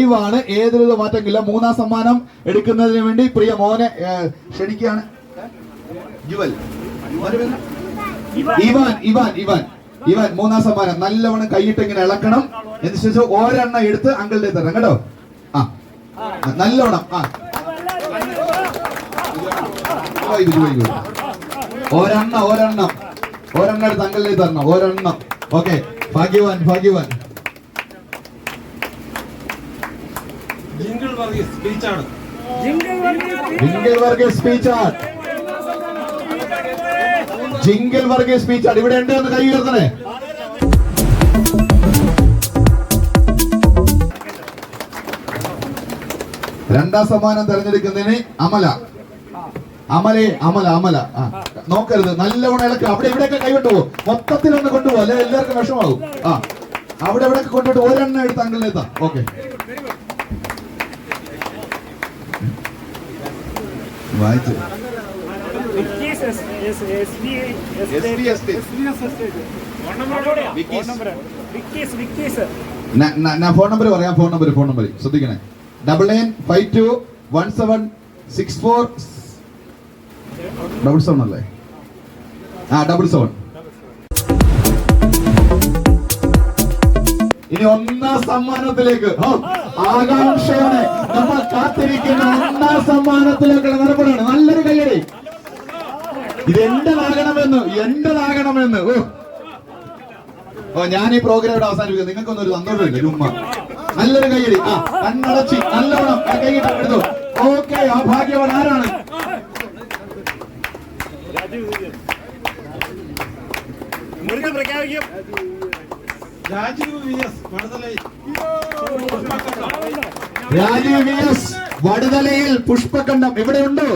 സമ്മാനമാണ് ഏതൊരു മാറ്റമില്ല. മൂന്നാം സമ്മാനം എടുക്കുന്നതിന് വേണ്ടി പ്രിയ മോനെ ക്ഷണിക്കുകയാണ്. ജുവൽ. മൂന്നാം സമ്മാനം. നല്ലവണ്ണം കൈയിട്ട് ഇങ്ങനെ ഇളക്കണം. എന്ന് ശേഷം ഒരെണ്ണം എടുത്ത് അങ്കിളുടെ തരണം. കേട്ടോ ആ. നല്ലവണ്ണം. ആ. ഒരെണ്ണം ഒരെണ്ണം. ഒരെണ്ണം എടുത്ത് അങ്കിളിനെ തരണം. ഒരെണ്ണം. ഓക്കെ. ഭാഗ്യവാൻ ഭാഗ്യവാൻ. ജിങ്കിൾ വർഗീസ് സ്പീച്ചാണ്. വർഗീസ് സ്പീച്ച്. ആണ് ജിങ്കിൾ വർഗീസ് സ്പീച്ച് ആണ് ഇവിടെ ഉണ്ട് കൈ ഉയർത്തണേ. രണ്ടാം സമ്മാനം തെരഞ്ഞെടുക്കുന്നതിന് അമല. അമലെ അമല അമല. ആ നോക്കരുത്. നല്ലവണ്ണം ഇളക്കുക അവിടെ ഇവിടെയൊക്കെ കൈവിട്ടു പോകും. മൊത്തത്തിൽ ഒന്ന് കൊണ്ടുപോകും. അല്ലെ? എല്ലാവർക്കും വിഷമാവും ആ അവിടെ ഇവിടെയൊക്കെ കൊണ്ടുപോയിട്ട് ഒരെണ്ണം എടുത്ത് അങ്കിളിനെത്താം ഓക്കെ വായിച്ചു Vicky's S- S- S B I S S B S T. Vicky's Vicky's Vicky's ന- ന- ഞാൻ ഫോൺ നമ്പർ പറയാം ഫോൺ നമ്പർ ഫോൺ നമ്പർ ശ്രദ്ധിക്കണേ. Double nine five two one seven six four double seven അല്ലേ? ആ double seven ഇനി ഒന്നാം സമ്മാനത്തിലേക്ക്. ആകാംക്ഷയോടെ. നമ്മൾ ഇത് എന്റേതാകണമെന്ന് ഓ. ഓ ഞാൻ ഈ പ്രോഗ്രാം ഇവിടെ അവസാനിപ്പിക്കും. നിങ്ങൾക്കൊന്നും ഒരു സന്തോഷമില്ല? ഒരു ഉമ്മ. നല്ലൊരു കൈയടി ആ കണ്ണടച്ചി നല്ലോണം കൈയിട്ട് എടുത്തു. ഓക്കെ ആ ഭാഗ്യവാൻ ആരാണ്? പ്രഖ്യാപിക്കും. Rajeev V S Rajeev V S വടുതലയിൽ പുഷ്പകണ്ഠം. ഇവിടെ ഉണ്ടോ